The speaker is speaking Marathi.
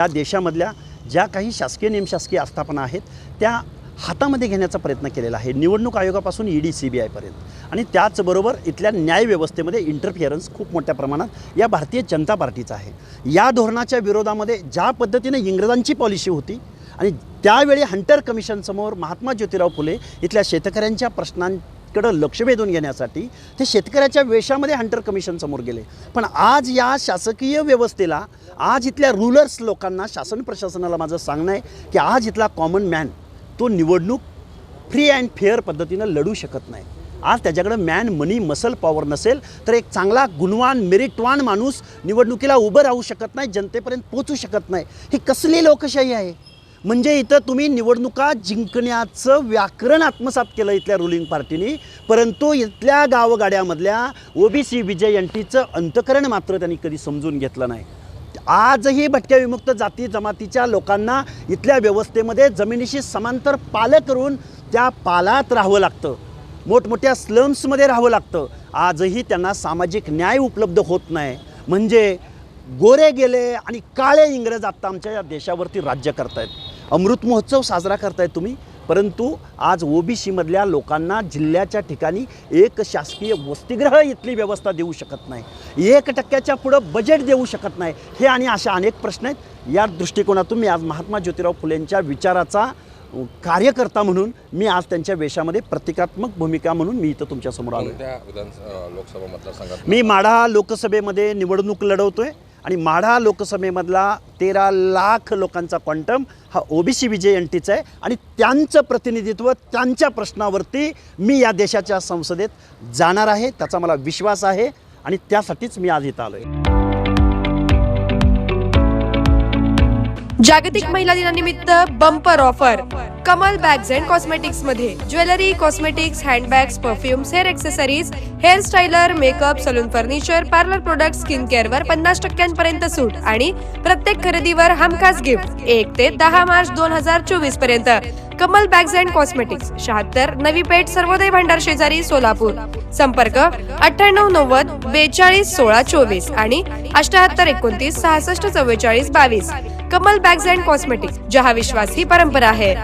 या देशामधल्या ज्या काही शासकीय निमशासकीय आस्थापना आहेत त्या हातामध्ये घेण्याचा प्रयत्न केलेला आहे. निवडणूक आयोगापासून ई डी सी बी आयपर्यंत आणि त्याचबरोबर इथल्या न्यायव्यवस्थेमध्ये इंटरफिअरन्स खूप मोठ्या प्रमाणात या भारतीय जनता पार्टीचा आहे. या धोरणाच्या विरोधामध्ये ज्या पद्धतीने इंग्रजांची पॉलिसी होती आणि त्यावेळी हंटर कमिशनसमोर महात्मा ज्योतिराव फुले इथल्या शेतकऱ्यांच्या प्रश्नां प्रश्नांकडं लक्ष वेधून घेण्यासाठी ते शेतकऱ्याच्या वेशामध्ये हंटर कमिशनसमोर गेले. पण आज या शासकीय व्यवस्थेला आज इथल्या रुलर्स लोकांना शासन प्रशासनाला माझं सांगणं आहे की आज इथला कॉमन मॅन तो निवडणूक फ्री अँड फेअर पद्धतीनं लढू शकत नाही. आज त्याच्याकडं मॅन मनी मसल पॉवर नसेल तर एक चांगला गुणवान मेरिटवान माणूस निवडणुकीला उभं राहू शकत नाही जनतेपर्यंत पोचू शकत नाही. ही कसली लोकशाही आहे? म्हणजे इथं तुम्ही निवडणुका जिंकण्याचं व्याकरण आत्मसात केलं इथल्या रुलिंग पार्टीने परंतु इथल्या गावगाड्यामधल्या ओबीसी विजय एन अंतकरण मात्र त्यांनी कधी समजून घेतलं नाही. आजही भटक्या विमुक्त जाती जमातीच्या लोकांना इथल्या व्यवस्थेमध्ये जमिनीशी समांतर पालं करून त्या पालात राहावं लागतं. मोठमोठ्या स्लम्समध्ये राहावं लागतं. आजही त्यांना सामाजिक न्याय उपलब्ध होत नाही. म्हणजे गोरे गेले आणि काळे इंग्रज आत्ता आमच्या या देशावरती राज्य करतायत. अमृत महोत्सव साजरा करतायत तुम्ही. परंतु आज ओबीसीमधल्या लोकांना जिल्ह्याच्या ठिकाणी एक शासकीय वसतिगृह इथली व्यवस्था देऊ शकत नाही. एक टक्क्याच्या पुढं बजेट देऊ शकत नाही. हे आणि अशा अनेक प्रश्न आहेत. या दृष्टिकोनातून मी आज महात्मा ज्योतिराव फुलेंच्या विचाराचा कार्यकर्ता म्हणून मी आज त्यांच्या वेशामध्ये प्रतिकात्मक भूमिका म्हणून मी इथं तुमच्यासमोर आलो मी माढा लोकसभेमध्ये निवडणूक लढवतोय. आणि माढा लोकसभेमधला तेरा लाख लोकांचा क्वांटम हा ओबीसी विजय एन टीचा आहे. आणि त्यांचं प्रतिनिधित्व त्यांच्या प्रश्नावरती मी या देशाच्या संसदेत जाणार आहे त्याचा मला विश्वास आहे आणि त्यासाठीच मी आज इथं आलो आहे जागतिक महिला दिनानिमित्त bumper offer Kamal bags and कॉस्मेटिक्समध्ये. Jewellery cosmetics handbags perfumes hair accessories hair styler makeup salon furniture parlour product skin care वर पन्नास टक्क्यांपर्यंत सूट आणि प्रत्येक खरेदीवर हमखास गिफ्ट एक ते दहा मार्च दोन हजार चोवीसपर्यंत. कमल बॅग्स अँड कॉस्मेटिक्स शहात्तर नवी पेठ सर्वोदय भांडार शेजारी सोलापूर. संपर्क अठ्ठ्याण्णव नव्वद बेचाळीस सोळा चोवीस आणि अठ्याहत्तर एकोणतीस सहासष्ट चव्वेचाळीस बावीस. कमल बॅग्स अँड कॉस्मेटिक्स जहा विश्वास ही परंपरा आहे.